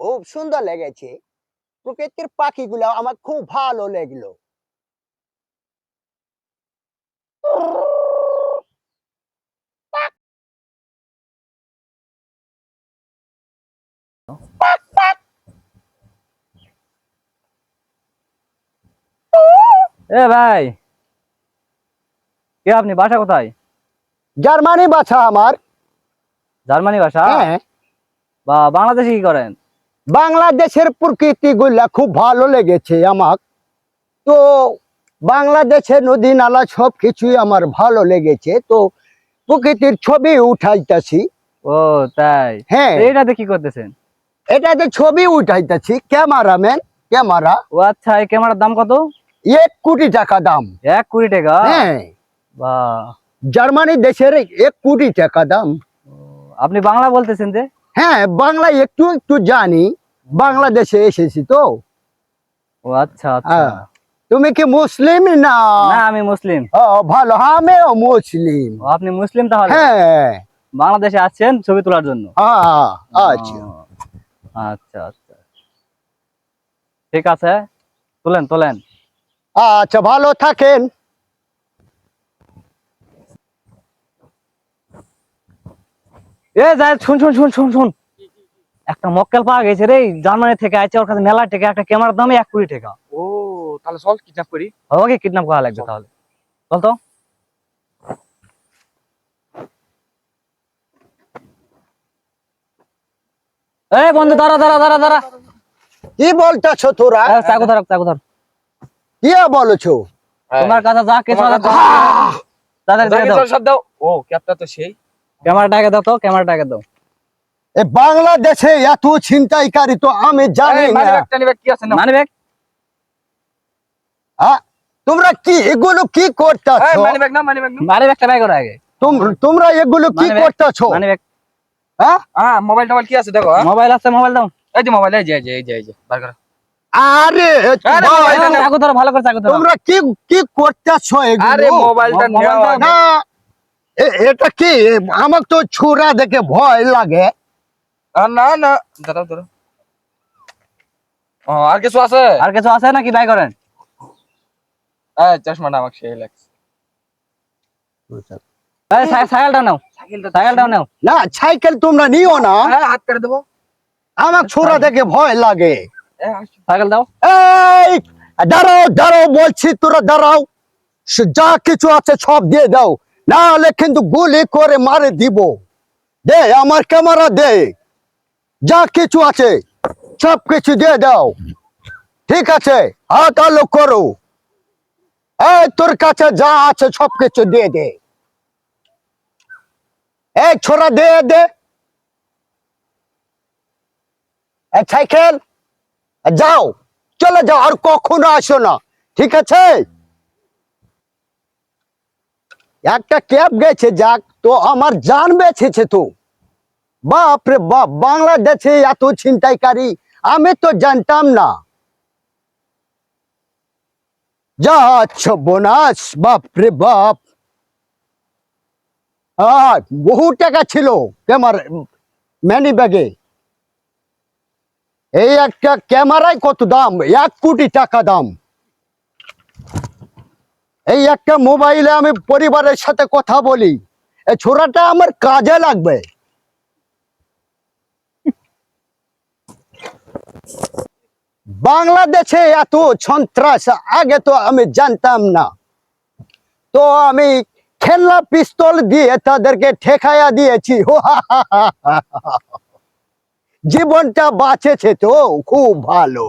খুব সুন্দর লেগেছে। প্রকৃতির পাখিগুলো আমার খুব ভালো লাগল। এ ভাই! কে আপনি? বাসা কোথায়? জার্মানি বাছা আমার। জার্মানি ভাষা হ্যাঁ। বা বাংলাদেশে কি করেন? বাংলাদেশের প্রকৃতি গুলা খুব ভালো লেগেছে আমার তো বাংলাদেশের নদী নালা সব কিছুই আমার ভালো লেগেছে। তো প্রকৃতির ছবি উঠাইতেছি। ও তাই? হ্যাঁ। এটাতে কি করতেছেন? এটাতে ছবি উঠাইতেছি। Cameraman camera. ও আচ্ছা এই ক্যামেরার দাম কত? এক কোটি টাকা দাম। এক কোটি টাকা? হ্যাঁ। বা জার্মানি দেশের এক কোটি টাকা দাম। আপনি বাংলা বলতেছেন যে? হ্যাঁ বাংলা একটু একটু জানি। বাংলাদেশে এসেছি তো। ও আচ্ছা আচ্ছা। হ্যাঁ। তুমি কি মুসলিম না? না আমি মুসলিম। ও ভালো আমিও মুসলিম। আপনি মুসলিম তাহলে? হ্যাঁ। বাংলাদেশে আসছেন ছবি তোলার জন্য? হ্যাঁ, আচ্ছা। আচ্ছা আচ্ছা। ঠিক আছে তোলেন তোলেন। আচ্ছা ভালো থাকেন। এ যাই শুন শুন শুন শুন শুন। একটা মক্কেল পাওয়া গেছে রে জার্মানি থেকে আইছে ওর কাছে মেলা টাকা একটা ক্যামেরার দামে এক কোটি টাকা। ও তাহলে চল কিডন্যাপ করি। ওকে কিডন্যাপ করা লাগবে তাহলে। বল তো। এই বন্ধু দাঁড়া দাঁড়া দাঁড়া দাঁড়া। কি বলতেছো তোরা? চাকু ধর চাকু ধর। কি বলছো? তোমার কাছে যা কিছু আছে দাও। সব দাও। ও ক্যাপটা তো সেই। ক্যামেরাটাকে দাও তো ক্যামেরাটাকে দাও। এ বাংলাদেশে এত ছিনতাইকারী তো আমি জানি না। মানি ব্যাগটা কি আছে না মানে ব্যাগ হ্যাঁ? তোমরা কি এগুলো কি করতেছো? মানি ব্যাগ না মানি ব্যাগ মানে ব্যাগটা বাই করো আগে। তোম- তোমরা এগুলো কি করতেছো? মানে ব্যাগ হ্যাঁ হ্যাঁ মোবাইল টোবাইল কি আছে দেখো? মোবাইল আছে মোবাইল দাও। এই যে মোবাইল এই যে এই যে এই যে এই যে বার করো। আরে ভালো করে চাকু তোমরা কি কি করতেছো আরে মোবাইলটা। আগে। না। এটা কি? আমার তো ছুরা দেখে ভয় লাগে। না না। দাঁড়াও দাঁড়াও আর কিছু আছে? আর কিছু আছে নাকি? বাই করেন। চশমাটা আমাকে সেই লাগছে। না সাইকেল তোমরা নিও না। হ্যাঁ হাত করে দেবো। আমার ছোড়া দেখে ভয় লাগে। সাইকেল দাও। এই দাঁড়াও দাঁড়াও বলছি তোরা দাঁড়াও। যা কিছু আছে সব দিয়ে দাও। না হলে কিন্তু গুলি করে মারে দিব। দে, আমার ক্যামেরা দে। যা কিছু আছে সব কিছু দিয়ে দাও। ঠিক আছে, হাত আলো করো। এই, তোর কাছে যা আছে সব কিছু দিয়ে দে। এই, ছোড়া, দে দে। সাইকেল, যাও। চলে যাও, আর কখনো আসো না। ঠিক আছে? একটা ক্যাব গেছে যাক, তো আমার জান বেঁচেছে তো। বাপ রে বাপ, বাংলাদেশে এত ছিনতাইকারী, আমি তো জানতাম না। যা বোনাস, বাপ রে বাপ। বহু টাকা ছিল ক্যামেরা, ম্যানি ব্যাগে। এই একটা ক্যামেরায় কত দাম? এক কোটি টাকা দাম। এই একটা মোবাইলে আমি পরিবারের সাথে কথা বলি। এই ছোড়াটা আমার কাজে লাগবে। বাংলাদেশে এত সন্ত্রাস, আগে তো আমি জানতাম না। তো আমি খেলনা পিস্তল দিয়ে তাদেরকে ঠেকায়া দিয়েছি। জীবনটা বাঁচেছে তো, খুব ভালো।